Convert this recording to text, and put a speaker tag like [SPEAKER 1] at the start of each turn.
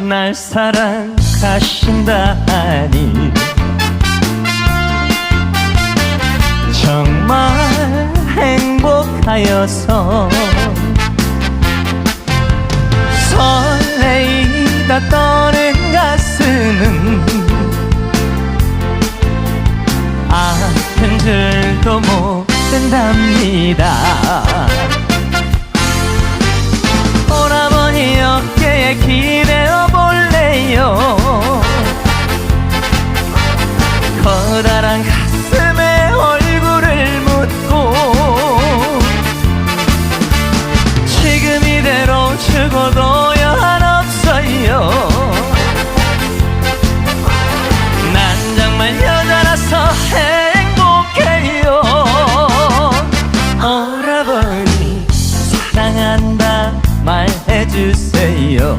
[SPEAKER 1] 날 사랑하신다니 정말 행복하여서 설레이다 떠는 가슴은 아픈 줄도 모른답니다. 오라버니 어깨에 기대 커다란 가슴에 얼굴을 묻고 지금 이대로 죽어도 여한없어요. 난 정말 여자라서 행복해요. 어라버니 사랑한다 말해주세요.